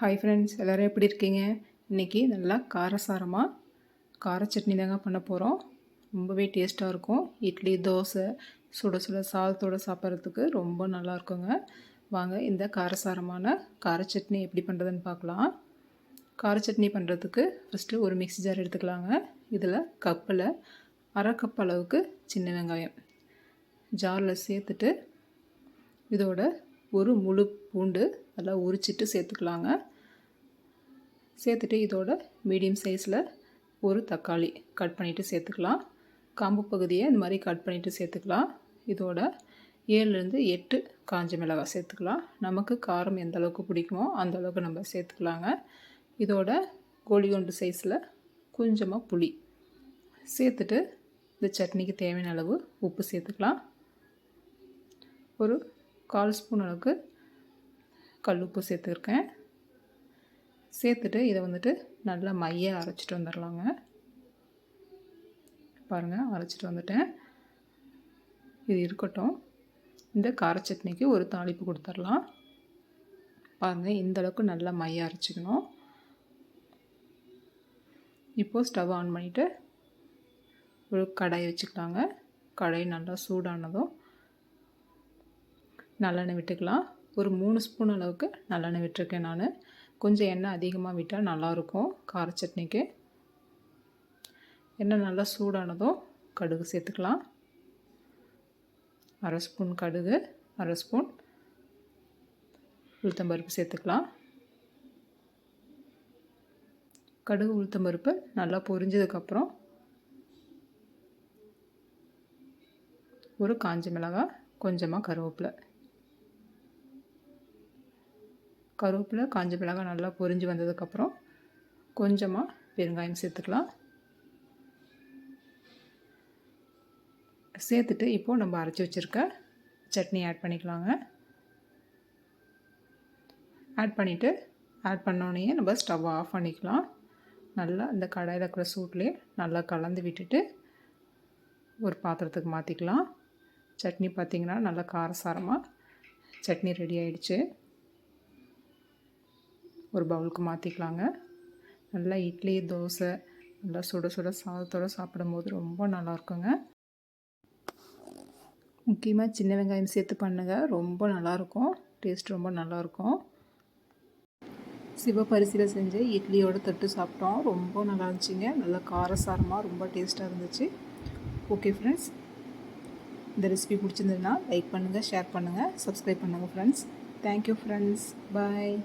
Hi friends எல்லோரும் எப்படி இருக்கீங்க? இன்றைக்கி நல்லா காரசாரமாக கார சட்னி தாங்க பண்ண போகிறோம் ரொம்பவே டேஸ்ட்டாக இருக்கும். இட்லி தோசை சுட சுட சாதத்தோடு சாப்பிட்றதுக்கு ரொம்ப நல்லா இருக்குங்க. வாங்க இந்த காரசாரமான கார சட்னி எப்படி பண்ணுறதுன்னு பார்க்கலாம். கார சட்னி பண்ணுறதுக்கு ஃபஸ்ட்டு ஒரு மிக்ஸி ஜார் எடுத்துக்கலாங்க. இதில் கப்பில் அரை கப் அளவுக்கு சின்ன வெங்காயம். ஜாரில் சேர்த்துட்டு இதோட ஒரு முழு பூண்டு நல்லா உரிச்சிட்டு சேர்த்துக்கலாங்க. சேர்த்துட்டு இதோட மீடியம் சைஸில் ஒரு தக்காளி கட் பண்ணிவிட்டு சேர்த்துக்கலாம். காம்பு பகுதியை இந்த மாதிரி கட் பண்ணிவிட்டு சேர்த்துக்கலாம். இதோட ஏழுலேருந்து எட்டு காஞ்ச மிளகாய் சேர்த்துக்கலாம். நமக்கு காரம் எந்த அளவுக்கு பிடிக்குமோ அந்த அளவுக்கு நம்ம சேர்த்துக்கலாங்க. இதோட கோழிகொண்டு சைஸில் கொஞ்சமாக புளி சேர்த்துட்டு இந்த சட்னிக்கு தேவையான அளவு உப்பு சேர்த்துக்கலாம். ஒரு கால் ஸ்பூன் அளவுக்கு கல் உப்பு சேர்த்துருக்கேன். சேர்த்துட்டு இதை வந்துட்டு நல்லா மைய அரைச்சிட்டு வந்துடலாங்க பாருங்கள் அரைச்சிட்டு வந்துட்டேன். இது இருக்கட்டும். இந்த கார சட்னிக்கு ஒரு தாளிப்பு கொடுத்துர்லாம். பாருங்கள் இந்தளவுக்கு நல்லா மைய அரைச்சிக்கணும். இப்போது ஸ்டவ் ஆன் பண்ணிவிட்டு ஒரு கடாய் வச்சுக்கலாங்க. கடாய் நல்லா சூடானதும் நல்லெண்ணெய் விட்டுக்கலாம். ஒரு மூணு ஸ்பூன் அளவுக்கு நல்லெண்ணெய் விட்டுருக்கேன் நான். கொஞ்சம் எண்ணெய் அதிகமாக விட்டால் நல்லாயிருக்கும் கார சட்னிக்கு. எண்ணெய் நல்லா சூடானதும் கடுகு சேர்த்துக்கலாம். அரை ஸ்பூன் கடுகு அரை ஸ்பூன் உளுத்தம்பருப்பு சேர்த்துக்கலாம். கடுகு உளுத்தம்பருப்பு நல்லா பொரிஞ்சதுக்கப்புறம் ஒரு காஞ்ச மிளகாய் கொஞ்சமாக கருவேப்பிலை. கருவேப்பிலை காஞ்ச மிளகாய் நல்லா பொரிஞ்சு வந்ததுக்கப்புறம் கொஞ்சமாக பெருங்காயம் சேர்த்துக்கலாம். சேர்த்துட்டு இப்போது நம்ம அரைச்சி வச்சுருக்க சட்னி ஆட் பண்ணிக்கலாங்க. ஆட் பண்ணிவிட்டு ஆட் பண்ணோடனே நம்ம ஸ்டவ் ஆஃப் பண்ணிக்கலாம். நல்லா இந்த கடாயில் இருக்கிற சூட்லேயே நல்லா கலந்து விட்டுட்டு ஒரு பாத்திரத்துக்கு மாற்றிக்கலாம் சட்னி பார்த்திங்கன்னா நல்லா காரசாரமாக சட்னி ரெடி ஆகிடுச்சு ஒரு பவுலுக்கு மாற்றிக்கலாங்க நல்லா இட்லி தோசை நல்லா சுட சுட சாதத்தோடு சாப்பிடும்போது ரொம்ப நல்லாயிருக்குங்க. முக்கியமாக சின்ன வெங்காயம் சேர்த்து பண்ணுங்கள் ரொம்ப நல்லாயிருக்கும். டேஸ்ட் ரொம்ப நல்லாயிருக்கும். சிவப்பரிசியில் செஞ்சு இட்லியோடு தட்டு சாப்பிட்டோம். ரொம்ப நல்லா இருந்துச்சுங்க நல்லா காரசாரமாக ரொம்ப டேஸ்ட்டாக இருந்துச்சு. Okay friends. இந்த ரெசிபி பிடிச்சிருந்ததுன்னா லைக் பண்ணுங்கள் ஷேர் பண்ணுங்கள் சப்ஸ்கிரைப் பண்ணுங்கள் friends. Thank you friends. Bye.